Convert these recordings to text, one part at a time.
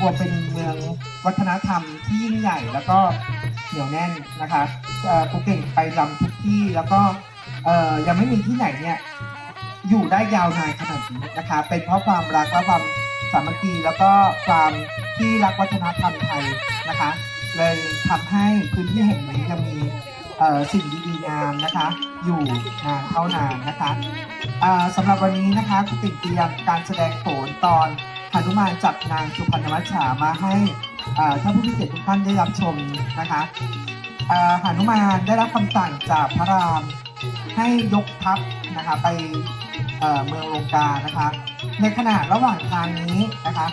อ่อภูบัวเป็นเมืองวัฒนธรรมที่ยิ่งใหญ่ แล้วก็เหนียวแน่นนะคะภูเก็ตไปลำทุกที่แล้วก็ยังไม่มีที่ไหนเนี่ยอยู่ได้ยาวนานขนาดนี้นะคะ เป็นเพราะความรักและความสามัคคีแล้วก็ความที่รักวัฒนธรรมไทยนะคะ เลยทำให้พื้นที่แห่งนี้ยังมีสิ่งดีๆงามนะคะ อยู่นานเท่านานนะคะอ่าสำหรับวันนี้นะคะคุณติ่งเตรียมการแสดงโขนตอน นุมานจับนางสุพรรณมัจฉามาให้อ่าท่านผู้มีเกียรติทุกท่านได้รับชมนะคะอ่าหนุมานได้รับคำสั่งจากพระรามให้ยกทัพนะคะไปเอ่อเมืองลงกานะคะ ในขณะระหว่างทางนี้นะคะ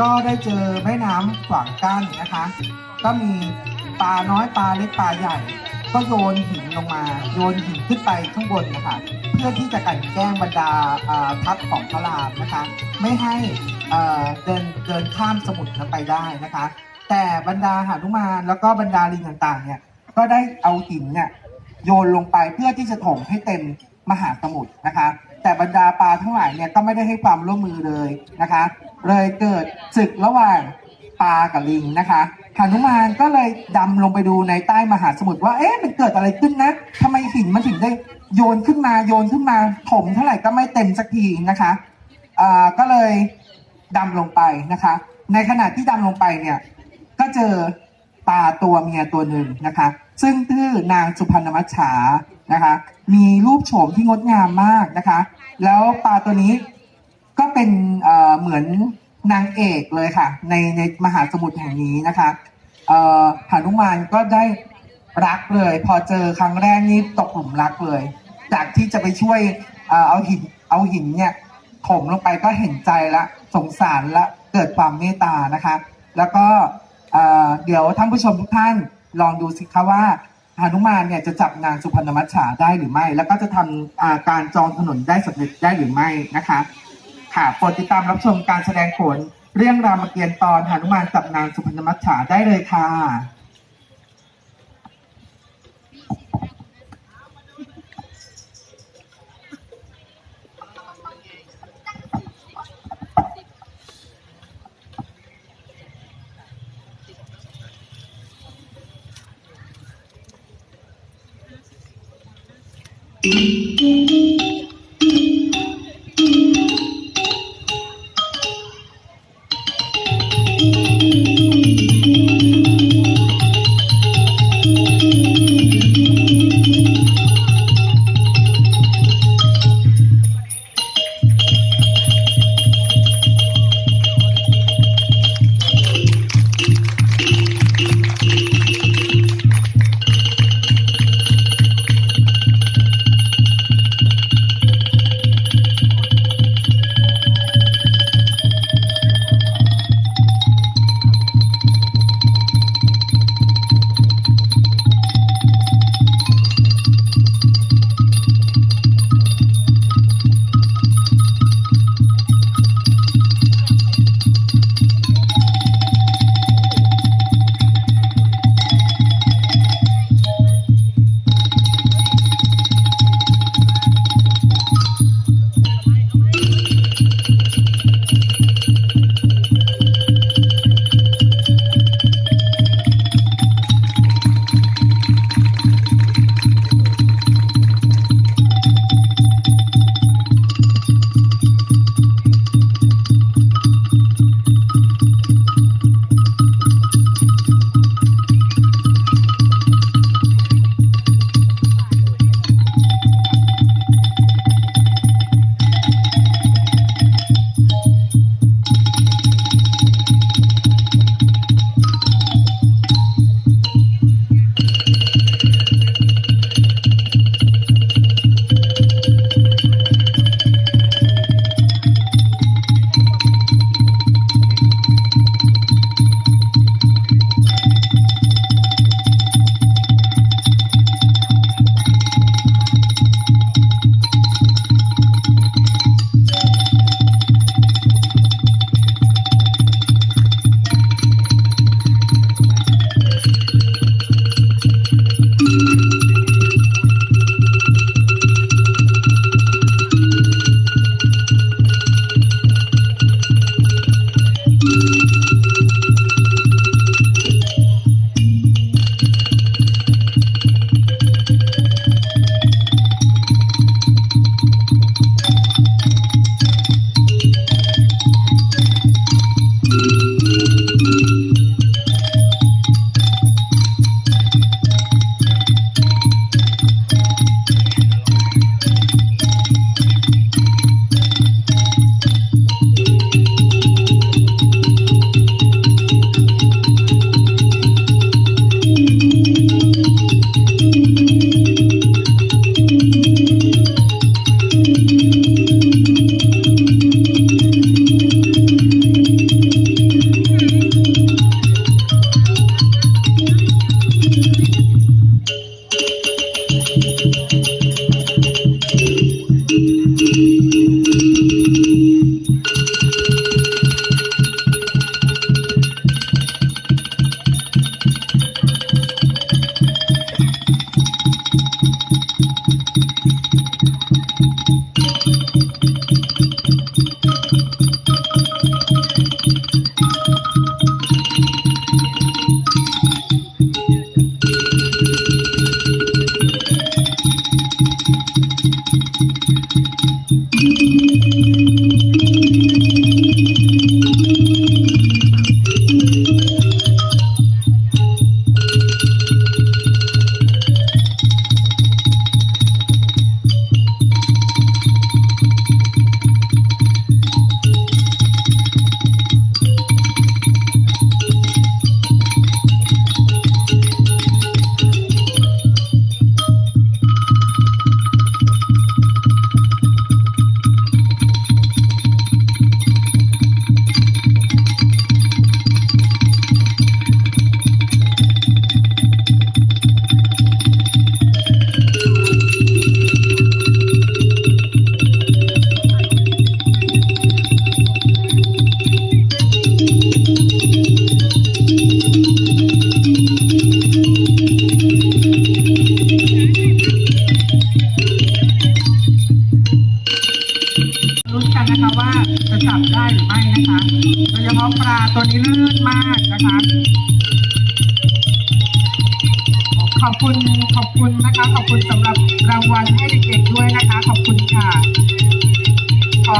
ก็ได้เจอแม่น้ำขวางกั้นนะคะ ก็มีปลาน้อยปลาเล็กปลาใหญ่ ก็โยนหินลงมา โยนหินขึ้นไปข้างบนนะคะเพื่อที่จะกันแกล้งบรรดาทัพของพระรามนะคะ ไม่ให้เดินเดินข้ามสมุทรนั้นไปได้นะคะ แต่บรรดาหานุมานแล้วก็บรรดาลิงต่างๆเนี่ยก็ได้เอาหินเนี่ยโยนลงไปเพื่อที่จะถมให้เต็มมหาสมุทรนะคะ แต่บรรดาปลาทั้งหลายเนี่ยก็ไม่ได้ให้ความร่วมมือเลยนะคะ เลยเกิดศึกระหว่างปลากับลิงนะคะ หนุมานก็เลยดำลงไปดูในใต้มหาสมุทรว่า เอ๊ะมันเกิดอะไรขึ้นนะทำไมหินมันถึงได้โยนขึ้นมาโยนขึ้นมาถมเท่าไหร่ก็ไม่เต็มสักทีนะคะอ่าก็เลยดำลงไปนะคะ ในขณะที่ดำลงไปเนี่ยก็เจอปลาตัวเมียตัวหนึ่งนะคะ ซึ่งชื่อนางสุพรรณมัจฉานะคะ มีรูปโฉมที่งดงามมากนะคะ แล้วปลาตัวนี้ก็เป็นเหมือน นางเอกเลยค่ะ ในในมหาสมุทรแห่งนี้นะคะเอ่อหานุมานก็ได้รักเลย พอเจอครั้งแรกนี่ตกหลุมรักเลย จากที่จะไปช่วยเอ่อเอาหินเอาหินเนี่ยถมลงไปก็เห็นใจละสงสารละเกิดความเมตตานะคะ แล้วก็เอ่อเดี๋ยวท่านผู้ชมทุกท่านลองดูสิคะว่าหานุมานเนี่ยจะจับนางสุพรรณมัจฉาได้หรือไม่ แล้วก็จะทำการจองถนนได้สำเร็จได้หรือไม่นะคะ ค่ะโปรดติดตามรับชมการแสดงโขนเรื่องรามเกียรติ์ตอนหานุมานจับนางสุพรรณมัจฉาได้เลยค่ะข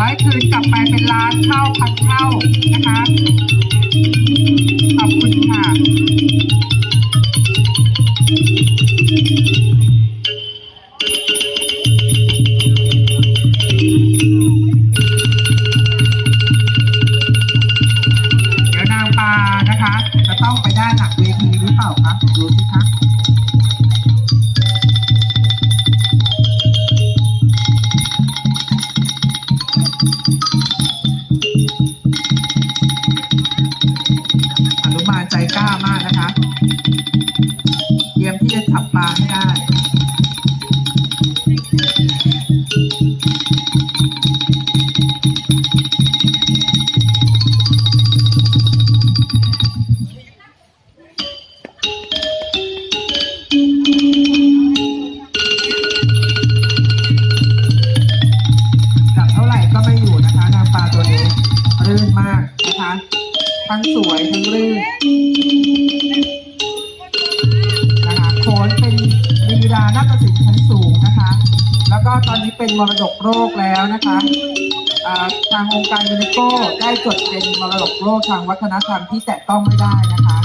ให้คืนกลับไปเป็นล้านเท่าพันเท่านะคะ ขอบคุณค่ะ ทั้งสวยทั้งลื่นนะคะโขนเป็นลีลานาฏศิลป์ชั้นสูงนะคะ แล้วก็ตอนนี้เป็นมรดกโลกแล้วนะคะอ่าทางองค์การยูเนสโกได้จดเป็นมรดกโลกทางวัฒนธรรมที่แตะต้องไม่ได้นะคะ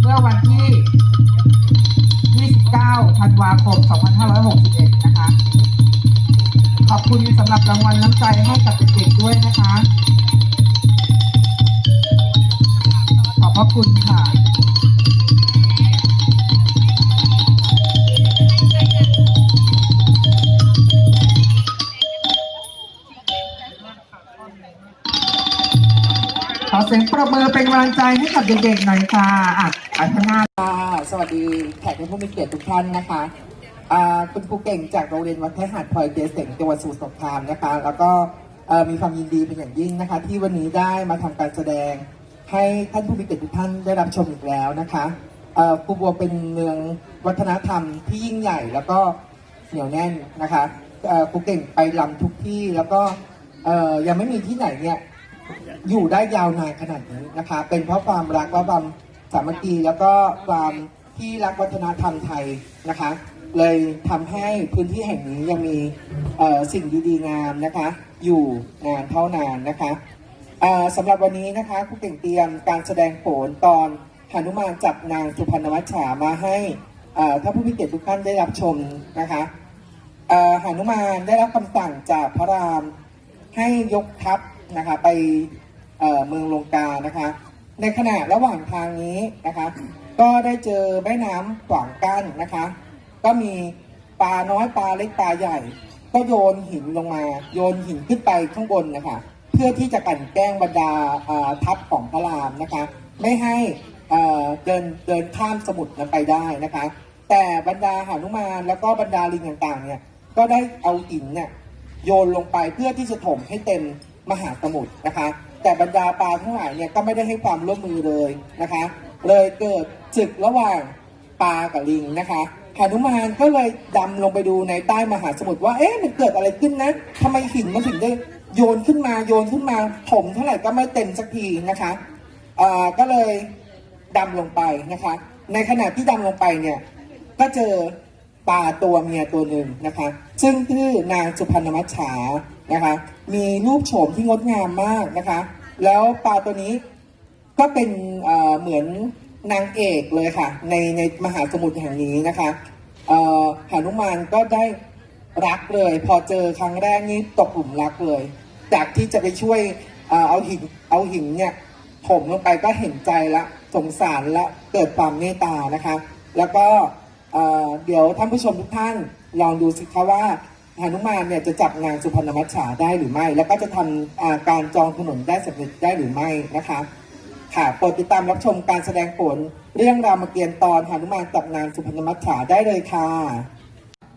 เมื่อวันที่ 29 ธันวาคม 2561 นะคะ ขอบคุณสำหรับรางวัลน้ำใจให้กับเด็กๆด้วยนะคะ พระคุณค่ะขอเสียงประเมือเป็นกำลังใจให้กับเด็กๆหน่อยค่ะอะอัธนาค่ะสวัสดีแขกผู้มีเกียรติทุกท่านนะคะคุณครูเก่งจากโรงเรียนวัดไทยหาดพลอยเดเสงจังหวัดสมุทรสงครามนะคะ แล้วก็มีความยินดีเป็นอย่างยิ่งนะคะ ที่วันนี้ได้มาทำการแสดง ให้ท่านผู้มีเกียรติทุกท่านได้รับชมอีกแล้วนะคะเอ่อครูบัวเป็นเมืองวัฒนธรรมที่ยิ่งใหญ่แล้วก็เหนียวแน่นนะคะเอ่อครูเก่งไปลำทุกที่แล้วก็ยังไม่มีที่ไหนเนี่ยอยู่ได้ยาวนานขนาดนี้นะคะ เป็นเพราะความรักและความสามัคคีแล้วก็ความที่รักวัฒนธรรมไทยนะคะ เลยทำให้พื้นที่แห่งนี้ยังมีสิ่งดีๆงามนะคะ อยู่นานเท่านานนะคะ สำหรับวันนี้นะคะครูเก่งเตรียมการแสดงโขนตอนหนุมานจับนางสุพรรณมัจฉามาให้เอ่อท่าผู้มีเกียรติทุกท่านได้รับชมนะคะหนุมานได้รับคำสั่งจากพระรามให้ยกทัพนะคะไปเอ่อเมืองลงกานะคะ ในขณะระหว่างทางนี้นะคะ ก็ได้เจอแม่น้ำขวางกั้นนะคะ ก็มีปลาน้อยปลาเล็กปลาใหญ่ ก็โยนหินลงมา โยนหินขึ้นไปข้างบนนะคะ เพื่อที่จะกลั่นแกล้งบรรดาทัพของพระรามนะคะ ไม่ให้เอ่อเดินเดินข้ามสมุทรนั้นไปได้นะคะ แต่บรรดาหานุมานแล้วก็บรรดาลิงต่างๆเนี่ยก็ได้เอาหินเนี่ยโยนลงไปเพื่อที่จะถมให้เต็มมหาสมุทรนะคะ แต่บรรดาปลาทั้งหลายเนี่ยก็ไม่ได้ให้ความร่วมมือเลยนะคะ เลยเกิดศึกระหว่างปลากับลิงนะคะหานุมานก็เลยดำลงไปดูในใต้มหาสมุทรว่าเอ๊ะมันเกิดอะไรขึ้นนะทำไมหินมันถึงได้ โยนขึ้นมาโยนขึ้นมาถมเท่าไหร่ก็ไม่เต็มสักทีนะคะอ่าก็เลยดำลงไปนะคะ ในขณะที่ดำลงไปเนี่ย ก็เจอปลาตัวเมียตัวหนึ่งนะคะ ซึ่งคือนางสุพรรณมัจฉานะคะ มีรูปโฉมที่งดงามมากนะคะ แล้วปลาตัวนี้ก็เป็นเหมือนนางเอกเลยค่ะ ในในมหาสมุทรแห่งนี้นะคะหานุมานก็ได้รักเลย พอเจอครั้งแรกนี่ตกหลุมรักเลย จากที่จะไปช่วยเอาหินเอาหินเนี่ยถมลงไปก็เห็นใจละสงสารละเกิดความเมตตานะคะ แล้วก็เเดี๋ยวท่านผู้ชมทุกท่านลองดูสิคะว่าหนุมานเนี่ยจะจับนางสุพรรณมัจฉาได้หรือไม่ แล้วก็จะทำการจองถนนได้สำเร็จได้หรือไม่นะคะค่ะโปรดติดตามรับชมการแสดงผล เรื่องรามเกียรติ์ตอนหนุมานจับนางสุพรรณมัจฉาได้เลยค่ะ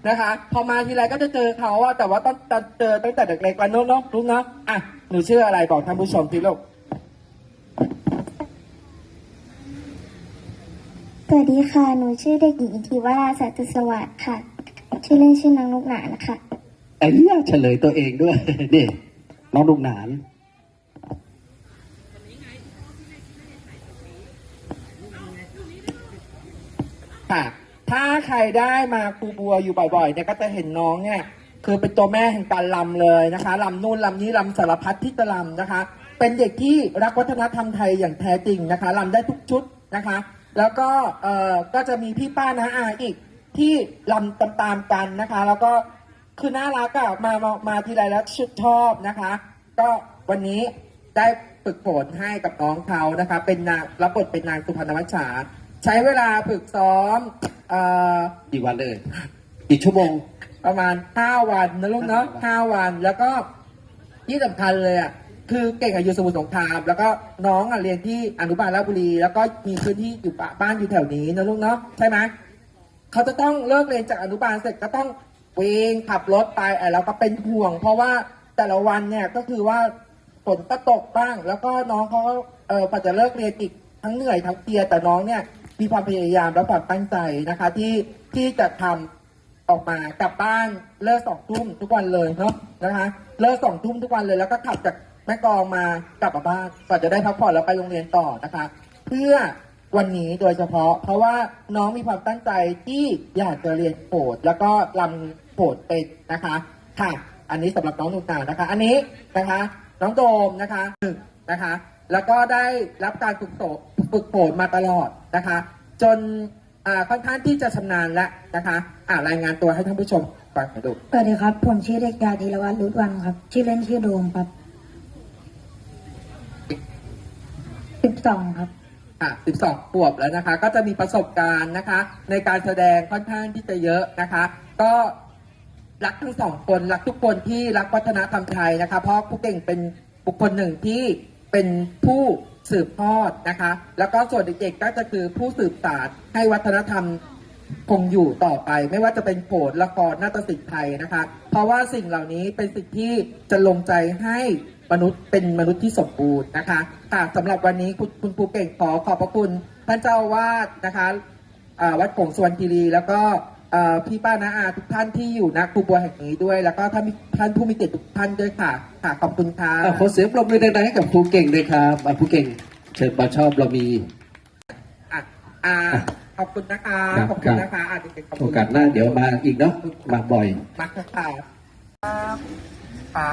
นะคะ พอมาทีไรก็จะเจอเขาว่าแต่ว่าต้องเจอตั้งแต่เด็กเล็กแล้นเนาะลูกเนาะอะหนูชื่ออะไรบอกท่านผู้ชมทีลูกสวัสดีค่ะ หนูชื่อเด็กหญิงอินทิวราสัตสวัสดิ์ค่ะ ชื่อเล่นชื่อนางลูกหนานนะคะไอ้เหี้ยเฉลยตัวเองด้วย นี่น้องลูกหนานค่ะ ถ้าใครได้มาครูบัวอยู่บ่อยๆเนี่ยก็จะเห็นน้องเนี่ยคือเป็นตัวแม่แห่งการลำเลยนะคะลำนู่นลำนี้ลำสารพัดที่จะลำนะคะ เป็นเด็กที่รักวัฒนธรรมไทยอย่างแท้จริงนะคะลำได้ทุกชุดนะคะ แล้วก็เอ่อก็จะมีพี่ป้านะอาอีกที่ลำตามๆกันนะคะ แล้วก็คือน่ารักอะมามามาทีไรแล้วชุดชอบนะคะ ก็วันนี้ได้ฝึกฝนให้กับน้องเขานะคะ เป็นนางรับบทเป็นนางสุพรรณวัชชา ใช้เวลาฝึกซ้อมเอ่อกี่วันเลยกี่ชั่วโมง ประมาณห้าวันนะลูกเนาะห้าวันแล้วก็ที่สำคัญเลยอะคือเก่งอายุสมุทรสงคราม แล้วก็น้องอะเรียนที่อนุบาลราชบุรี แล้วก็มีพื้นที่อยู่ปะบ้านอยู่แถวนี้นะลูกเนาะใช่ไหมเขาจะต้องเลิกเรียนจากอนุบาลเสร็จก็ต้องวิ่งขับรถไปไอ้เราก็เป็นห่วง เพราะว่าแต่ละวันเนี่ยก็คือว่าฝนก็ตกบ้าง แล้วก็น้องเขาก็เออกว่าจะเลิกเรียนอีกทั้งเหนื่อยทั้งเพลียแต่น้องเนี่ย มีความพยายามและความตั้งใจนะคะ ที่ที่จะทำออกมากลับบ้านเลิกสองทุ่มทุกวันเลยเนาะนะคะ เลิกสองทุ่มทุกวันเลยแล้วก็ขับจากแม่กองมากลับมาบ้านก่อนจะได้พักผ่อนแล้วไปโรงเรียนต่อนะคะ เพื่อวันนี้โดยเฉพาะ เพราะว่าน้องมีความตั้งใจที่อยากจะเรียนโขดแล้วก็ลำโขดเป็นนะคะค่ะ อันนี้สำหรับน้องหนูนานะคะ อันนี้นะคะ น้องโดมนะคะหนึ่งนะคะ แล้วก็ได้รับการฝึกโตฝึกโขดมาตลอดนะคะ จนอ่าค่อนข้างที่จะชำนาญแล้วนะคะอ่ารายงานตัวให้ท่านผู้ชมฟังหน่อยดูสวัสดีครับ ผมชื่อเด็กชายธีรวัตรรุดวันครับ ชื่อเล่นชื่อโดมครับสิบสองครับอะ12ขวบแล้วนะคะ ก็จะมีประสบการณ์นะคะ ในการแสดงค่อนข้างที่จะเยอะนะคะ ก็รักทั้งสองคน รักทุกคนที่รักวัฒนธรรมไทยนะคะ เพราะครูเก่งเป็นบุคคลหนึ่งที่ เป็นผู้สืบทอดนะคะ แล้วก็ส่วนเด็กๆก็จะคือผู้สืบสานให้วัฒนธรรมคงอยู่ต่อไป ไม่ว่าจะเป็นโขนละครนาฏศิลป์ไทยนะคะ เพราะว่าสิ่งเหล่านี้เป็นสิ่งที่จะลงใจให้มนุษย์เป็นมนุษย์ที่สมบูรณ์นะคะค่ะสำหรับวันนี้คุณคุณครูเก่งขอขอบพระคุณท่านเจ้าวาดนะคะวัดโขงสวนคีรีแล้วก็ พี่ป้านาอาทุกท่านที่อยู่ณครูบัวแห่งนี้ด้วย แล้วก็ท่านท่านผู้มีเกียรติทุกท่านด้วยค่ะค่ะขอบคุณค่ะอะขอเสียงปรบมือดังๆให้กับครูเก่งด้วยครับอะครูเก่ง เชิญมาชอบเรามีอะอ่าขอบคุณนะคะครับขอบคุณนะคะอะเด็กๆขอบโอคุณกาสหน้าเดี๋ยวมาอีกเนาะมาบ่อยมาค่ะครับค่ะ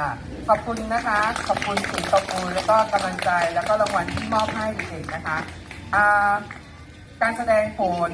ขอบคุณนะคะ ขอบคุณสิ่งตบมือแล้วก็กำลังใจแล้วก็รางวัลที่มอบให้เด็กๆนะคะอ่าการแสดงโขน